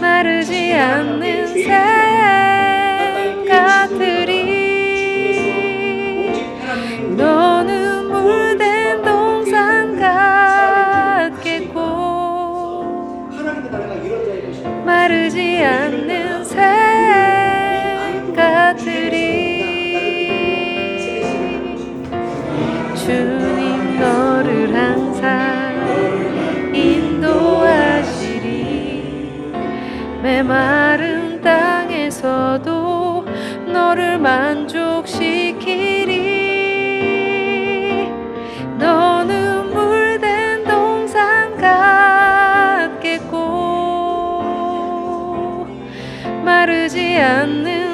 마르지 않는 생각들이 너는 물된 동산 같겠고 마르지 않는 생각들이 주님 메마른 땅에서도 너를 만족시키리. 너는 물된 동산 같겠고 마르지 않는